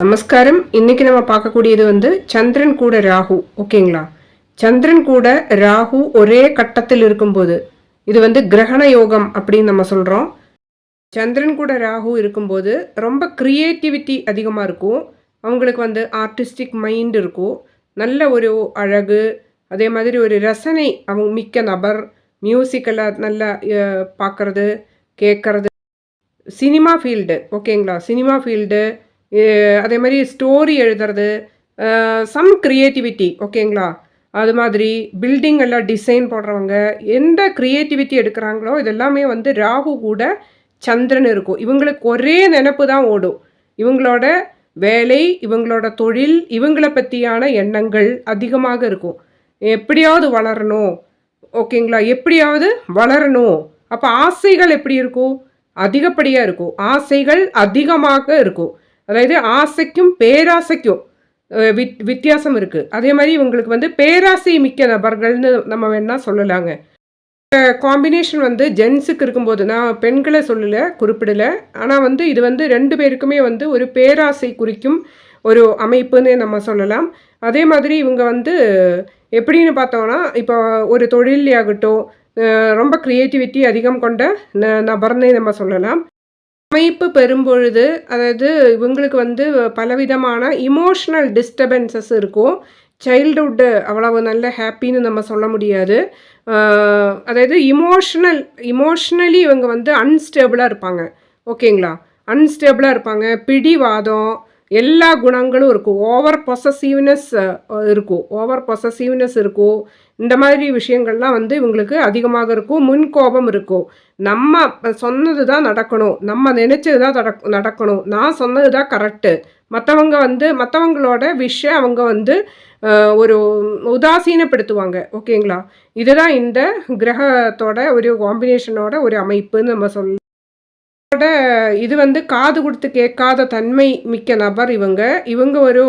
நமஸ்காரம். இன்னைக்கு நம்ம பார்க்கக்கூடியது வந்து சந்திரன் கூட ராகு ஓகேங்களா? சந்திரன் கூட ராகு ஒரே கட்டத்தில் இருக்கும்போது இது வந்து கிரகண யோகம் அப்படின்னு நம்ம சொல்கிறோம் சந்திரன் கூட ராகு இருக்கும்போது ரொம்ப க்ரியேட்டிவிட்டி அதிகமாக இருக்கும். அவங்களுக்கு வந்து ஆர்டிஸ்டிக் மைண்ட் இருக்கும். நல்ல ஒரு அழகு அதே மாதிரி ஒரு ரசனை அவங்க மிக்க நபர் மியூசிக்கெல்லாம் நல்லா பார்க்குறது கேட்குறது. சினிமா ஃபீல்டு ஓகேங்களா? சினிமா ஃபீல்டு அதே மாதிரி ஸ்டோரி எழுதுறது சம் க்ரியேட்டிவிட்டி ஓகேங்களா அது மாதிரி பில்டிங் எல்லாம் டிசைன் போடுறவங்க எந்த க்ரியேட்டிவிட்டி எடுக்கிறாங்களோ இதெல்லாமே வந்து ராகு கூட சந்திரன் இருக்கும். இவங்களுக்கு ஒரே நினப்பு தான் ஓடும். இவங்களோட வேலை இவங்களோட தொழில் இவங்களை பற்றியான எண்ணங்கள் அதிகமாக இருக்கும். எப்படியாவது வளரணும் ஓகேங்களா எப்படியாவது வளரணும். அப்போ ஆசைகள் எப்படி இருக்கும்? அதிகப்படியாக இருக்கும். ஆசைகள் அதிகமாக இருக்கும். அதாவது ஆசைக்கும் பேராசைக்கும் வித் வித்தியாசம் இருக்குது அதே மாதிரி இவங்களுக்கு வந்து பேராசை மிக்க நபர்கள்னு நம்ம வேணால் சொல்லலாங்க. காம்பினேஷன் வந்து ஜென்ஸுக்கு இருக்கும்போது நான் பெண்களை சொல்லலை குறிப்பிடலை. ஆனால் வந்து இது வந்து ரெண்டு பேருக்குமே வந்து ஒரு பேராசை குறிக்கும் ஒரு அமைப்புன்னு நம்ம சொல்லலாம். அதே மாதிரி இவங்க வந்து எப்படின்னு பார்த்தோம்னா இப்போ ஒரு தொழிலையாகட்டும் ஆகட்டும் ரொம்ப க்ரியேட்டிவிட்டி அதிகம் கொண்ட ந நபர்னே நம்ம சொல்லலாம். அமைப்பு பெறும்பொழுது அதாவது இவங்களுக்கு வந்து பலவிதமான இமோஷ்னல் டிஸ்டர்பன்சஸ் இருக்கும். சைல்டுஹுட்டு அவ்வளவு நல்ல ஹாப்பின்னு நம்ம சொல்ல முடியாது. அதாவது இமோஷ்னல் இமோஷ்னலி இவங்க வந்து அன்ஸ்டேபிளாக இருப்பாங்க. ஓகேங்களா அன்ஸ்டேபிளாக இருப்பாங்க. பிடிவாதம் எல்லா குணங்களும் இருக்கும் ஓவர் பொசசிவ்னஸ் இருக்கும் ஓவர் பொசசிவ்னஸ் இருக்கும் இந்த மாதிரி விஷயங்கள்லாம் வந்து இவங்களுக்கு அதிகமாக இருக்கும் முன்கோபம் இருக்கும் நம்ம சொன்னது தான் நடக்கணும். நம்ம நினச்சது தான் நடக் நடக்கணும். நான் சொன்னது தான் கரெக்டு மற்றவங்க வந்து மற்றவங்களோட விஷயம் அவங்க வந்து ஒரு உதாசீனப்படுத்துவாங்க. ஓகேங்களா இதுதான் இந்த கிரகத்தோட ஒரு காம்பினேஷனோட ஒரு அமைப்புன்னு நம்ம சொல்ல இது வந்து காது கொடுத்து கேட்காத தன்மை மிக்க நபர் இவங்க. இவங்க ஒரு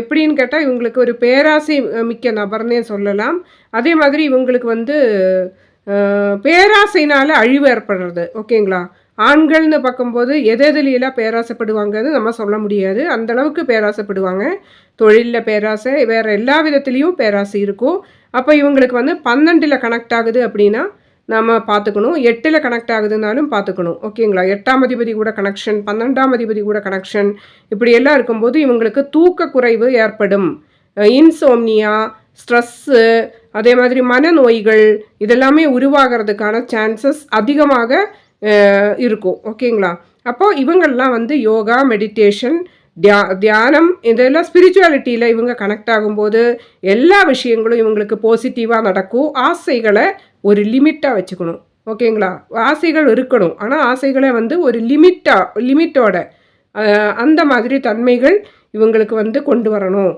எப்படின்னு கேட்டால் இவங்களுக்கு ஒரு பேராசை மிக்க நபர்னே சொல்லலாம். அதே மாதிரி இவங்களுக்கு வந்து அஹ், பேராசைனால அழிவு ஏற்படுறது. ஓகேங்களா? ஆண்கள்னு பார்க்கும்போது எதெதுலாம் பேராசைப்படுவாங்கன்னு நம்ம சொல்ல முடியாது. அந்த அளவுக்கு பேராசைப்படுவாங்க. தொழிலில் பேராசை வேறு எல்லா விதத்துலேயும் பேராசை இருக்கும். அப்போ இவங்களுக்கு வந்து பன்னெண்டில் கனெக்ட் ஆகுது அப்படின்னா நம்ம பார்த்துக்கணும். எட்டில் கனெக்ட் ஆகுதுனாலும் பார்த்துக்கணும். ஓகேங்களா எட்டாம் அதிபதி கூட கனெக்ஷன் பன்னெண்டாம் அதிபதி கூட கனெக்ஷன் இப்படி எல்லாம் இருக்கும்போது இவங்களுக்கு தூக்க குறைவு ஏற்படும் இன்சோம்னியா ஸ்ட்ரெஸ்ஸு அதே மாதிரி மனநோய்கள் இதெல்லாமே உருவாகிறதுக்கான சான்சஸ் அதிகமாக இருக்கும். ஓகேங்களா அப்போது இவங்கள்லாம் வந்து யோகா மெடிடேஷன் தியா தியானம் இதெல்லாம் ஸ்பிரிச்சுவாலிட்டியில் இவங்க கனெக்ட் ஆகும்போது எல்லா விஷயங்களும் இவங்களுக்கு பாசிட்டிவாக நடக்கும். ஆசைகளை ஒரு லிமிட்டாக வச்சுக்கணும். ஓகேங்களா? ஆசைகள் இருக்கணும். ஆனால் ஆசைகளை வந்து ஒரு லிமிட்டாக லிமிட்டோட அந்த மாதிரி தன்மைகள் இவங்களுக்கு வந்து கொண்டு வரணும்.